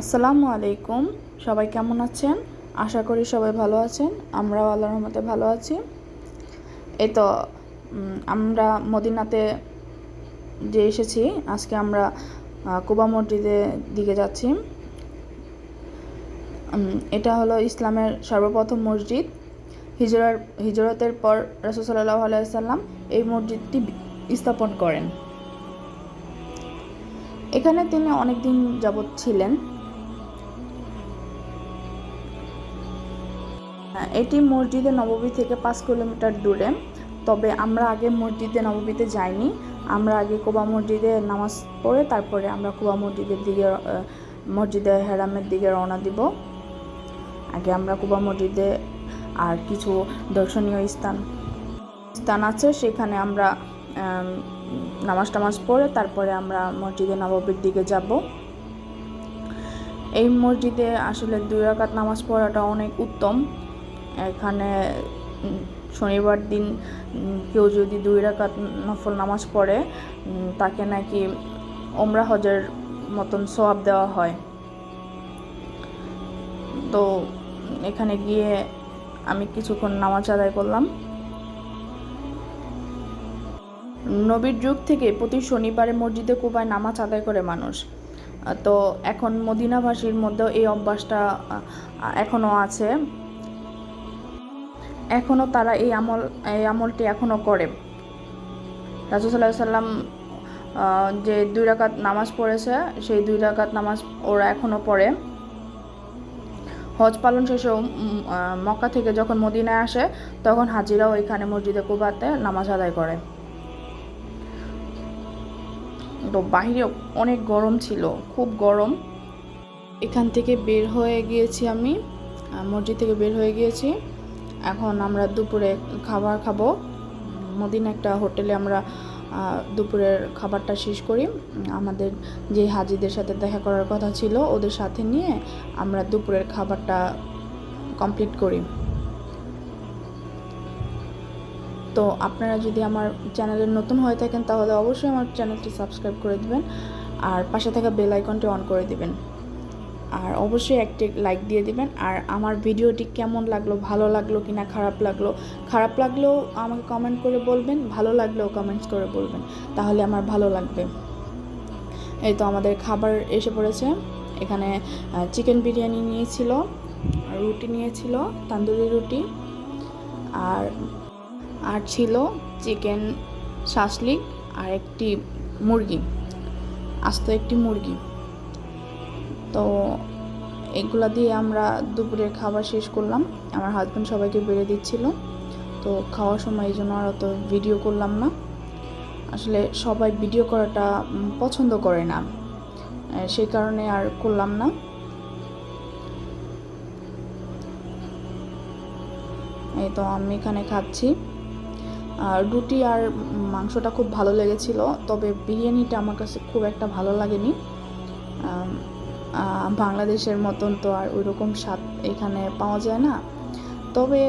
আসসালামু আলাইকুম। সবাই কেমন আছেন? আশা করি সবাই ভালো আছেন। আমরাও আল্লাহ রহমতে ভালো আছি। এই তো আমরা মদিনাতে যে এসেছি, আজকে আমরা কুবা মসজিদের দিকে যাচ্ছি। এটা হলো ইসলামের সর্বপ্রথম মসজিদ। হিজরার, হিজরতের পর রাসূল সাল্লাল্লাহু আলাইহি সাল্লাম এই মসজিদটি স্থাপন করেন। এখানে তিনি অনেক দিন যাবৎ ছিলেন। এটি মসজিদে নববী থেকে পাঁচ কিলোমিটার দূরে। তবে আমরা আগে মসজিদে নববীতে যাইনি। আমরা আগে কোবা মসজিদে নামাজ পড়ে তারপরে আমরা কোবা মসজিদের দিকে মসজিদে হেরামের দিকে রওনা দিব। আগে আমরা কোবা মসজিদে আর কিছু দর্শনীয় স্থান স্থান আছে, সেখানে আমরা নামাজ টামাজ পড়ে তারপরে আমরা মসজিদে নববীর দিকে যাব। এই মসজিদে আসলে দুই রাকাত নামাজ পড়াটা অনেক উত্তম। এখানে শনিবার দিন কেউ যদি দুই রাকাত নফল নামাজ পড়ে তাকে নাকি ওমরা হজের মতন সোয়াব দেওয়া হয়। তো, এখানে গিয়ে আমি কিছুক্ষণ নামাজ আদায় করলাম। নবীর যুগ থেকে প্রতি শনিবারে মসজিদে কুবায় নামাজ আদায় করে মানুষ। তো, এখন মদিনাবাসীর মধ্যেও এই অভ্যাসটা এখনও আছে। এখনও তারা এই আমল, এই আমলটি এখনও করে। রাসূল সাল্লাল্লাহু সাল্লাম যে দুই রাকাত নামাজ পড়েছে, সেই দুই রাকাত নামাজ ওরা এখনও পড়ে। হজ পালন শেষে মক্কা থেকে যখন মদিনায় আসে, তখন হাজিরাও এখানে মসজিদে কুবাতে নামাজ আদায় করে। তো বাহিরে অনেক গরম ছিল, খুব গরম। এখান থেকে বের হয়ে গিয়েছি আমি মসজিদ থেকে বের হয়ে গিয়েছি। এখন আমরা দুপুরে খাবার খাব। মদিন একটা হোটেলে আমরা দুপুরের খাবারটা শেষ করি। আমাদের যে হাজিদের সাথে দেখা করার কথা ছিল, ওদের সাথে নিয়ে আমরা দুপুরের খাবারটা কমপ্লিট করি। তো আপনারা যদি আমার চ্যানেলে নতুন হয়ে থাকেন, তাহলে অবশ্যই আমার চ্যানেলটি সাবস্ক্রাইব করে দেবেন, আর পাশে থাকা বেল আইকনটি অন করে দিবেন। আর অবশ্যই একটি লাইক দিয়ে দিবেন। আর আমার ভিডিওটি কেমন লাগল, ভালো লাগল কি না খারাপ লাগল, খারাপ লাগলেও আমাকে কমেন্ট করে বলবেন, ভালো লাগলেও কমেন্টস করে বলবেন। তাহলে আমার ভালো লাগবে। এই তো আমাদের খাবার এসে পড়েছে। এখানে চিকেন বিরিয়ানি নিয়েছিল, রুটি নিয়েছিল, তান্দুরি রুটি, আর আর ছিল চিকেন শাসলিক আর একটি মুরগি, আস্ত একটি মুরগি। তো এগুলা দিয়ে আমরা দুপুরের খাবার শেষ করলাম। আমার হাজব্যান্ড সবাইকে বেড়ে দিচ্ছিল। তো খাওয়ার সময় এই জন্য আর অত ভিডিও করলাম না। আসলে সবাই ভিডিও করাটা পছন্দ করে না। সেই কারণে আর করলাম না। এই তো আমি এখানে খাচ্ছি। আর রুটি আর মাংসটা খুব ভালো লেগেছিল, তবে বিরিয়ানিটা আমার কাছে খুব একটা ভালো লাগেনি। বাংলাদেশের মতন তো আর ওই রকম স্বাদ এখানে পাওয়া যায় না। তবে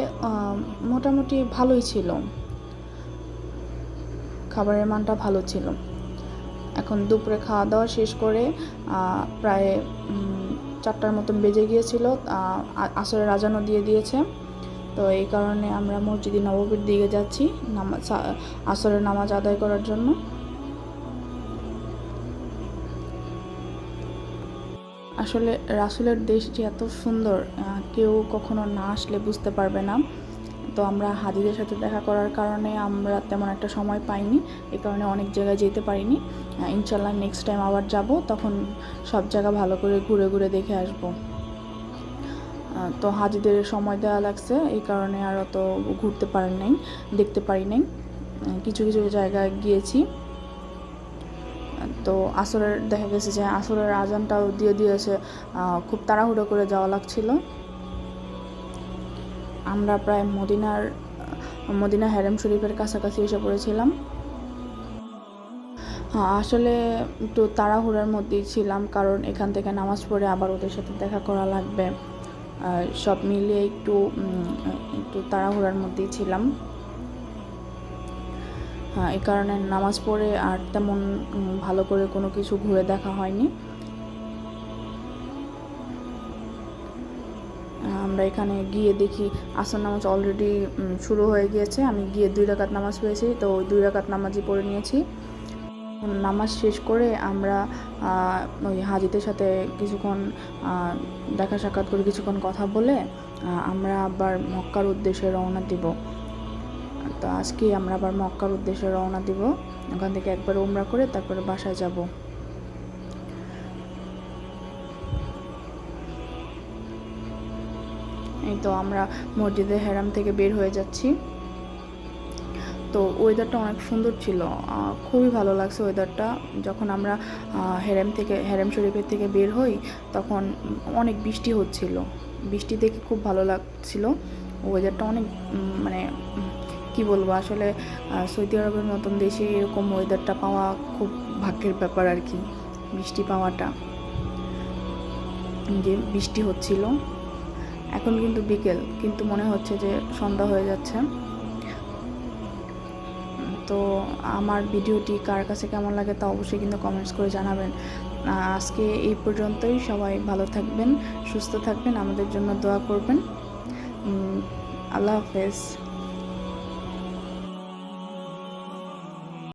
মোটামুটি ভালোই ছিল। খাবারের মানটা ভালো ছিল। এখন দুপুরে খাওয়া দাওয়া শেষ করে প্রায় চারটার মতন বেজে গিয়েছিল। আসরের আজানও দিয়ে দিয়েছে। তো এই কারণে আমরা মসজিদে নববীর দিকে যাচ্ছি নামাজ আসরের নামাজ আদায় করার জন্য। আসলে রাসুলের দেশটি এত সুন্দর কেউ কখনো না আসলে বুঝতে পারবে না। তো আমরা হাজিদের সাথে দেখা করার কারণে আমরা তেমন একটা সময় পাইনি এই কারণে অনেক জায়গায় যেতে পারিনি। ইনশাল্লাহ নেক্সট টাইম আবার যাব, তখন সব জায়গা ভালো করে ঘুরে ঘুরে দেখে আসব। তো হাজিদের সময় দেওয়া লাগছে এই কারণে আর অত ঘুরতে পারেন নাই, দেখতে পারি নাই। কিছু কিছু জায়গায় গিয়েছি। তো আসরের, দেখা গেছে যে আসরের আজানটাও দিয়ে দিয়েছে খুব তাড়াহুড়ো করে যাওয়া লাগছিল। আমরা প্রায় মদিনার, মদিনা হ্যারেম শরীফের কাছাকাছি এসে পড়েছিলাম। হ্যাঁ আসলে একটু তাড়াহুড়ার মধ্যেই ছিলাম, কারণ এখান থেকে নামাজ পড়ে আবার ওদের সাথে দেখা করা লাগবে। সব মিলিয়ে একটু একটু তাড়াহুড়ার মধ্যেই ছিলাম। হ্যাঁ এই কারণে নামাজ পড়ে আর তেমন ভালো করে কোনো কিছু ঘুরে দেখা হয়নি। আমরা এখানে গিয়ে দেখি আসর নামাজ অলরেডি শুরু হয়ে গিয়েছে। আমি গিয়ে দুই রাকাত নামাজ পেয়েছি তো ওই দুই রাকাত নামাজই পড়ে নিয়েছি। নামাজ শেষ করে আমরা ওই হাজিদের সাথে কিছুক্ষণ দেখা সাক্ষাৎ করে কিছুক্ষণ কথা বলে আমরা আবার মক্কার উদ্দেশ্যে রওনা দিব। তো আজকে আমরা আবার মক্কার উদ্দেশ্যে রওনা দিব। ওখান থেকে একবার উমরা করে তারপরে বাসায় যাব। এই তো আমরা মসজিদে হেরাম থেকে বের হয়ে যাচ্ছি। তো ওয়েদারটা অনেক সুন্দর ছিল। খুবই ভালো লাগছে ওয়েদারটা যখন আমরা হেরেম থেকে, হেরেম শরীফের থেকে বের হই, তখন অনেক বৃষ্টি হচ্ছিল। বৃষ্টি দেখে খুব ভালো লাগছিল। ওয়েদারটা অনেক মানে কি বলব, আসলে সৌদি আরবের মতন দেশে এরকম ওয়েদারটা পাওয়া খুব ভাগ্যের ব্যাপার আর কি, বৃষ্টি পাওয়াটা। যে বৃষ্টি হচ্ছিল, এখন কিন্তু বিকেল, কিন্তু মনে হচ্ছে যে সন্ধ্যা হয়ে যাচ্ছে। তো আমার ভিডিওটি কার কাছে কেমন লাগে তা অবশ্যই কিন্তু কমেন্টস করে জানাবেন। আজকে এই পর্যন্তই, সবাই ভালো থাকবেন, সুস্থ থাকবেন, আমাদের জন্য দোয়া করবেন। আল্লাহ হাফেজ।